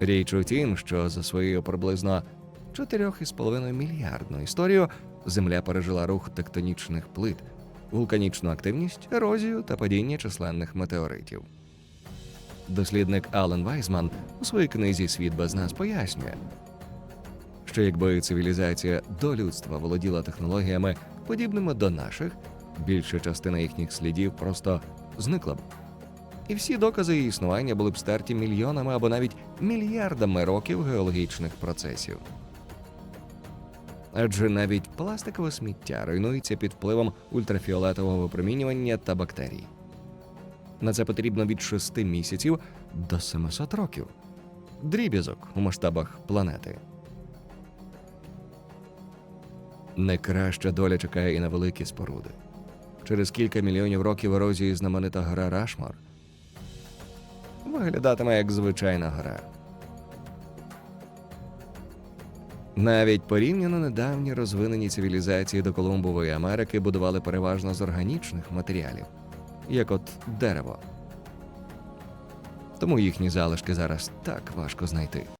Річ у тім, що за своєю приблизно 4,5 мільярдну історію Земля пережила рух тектонічних плит, вулканічну активність, ерозію та падіння численних метеоритів. Дослідник Ален Вайзман у своїй книзі Світ без нас пояснює, що якби цивілізація до людства володіла технологіями, подібними до наших, більша частина їхніх слідів просто зникла б. І всі докази її існування були б стерті мільйонами або навіть мільярдами років геологічних процесів. Адже навіть пластикове сміття руйнується під впливом ультрафіолетового випромінювання та бактерій. На це потрібно від 6 місяців до 700 років. Дріб'язок у масштабах планети. Найкраща доля чекає і на великі споруди. Через кілька мільйонів років ерозії знаменита гора Рашмор виглядатиме як звичайна гора. Навіть порівняно недавні розвинені цивілізації до Колумбової Америки будували переважно з органічних матеріалів, як от дерево. Тому їхні залишки зараз так важко знайти.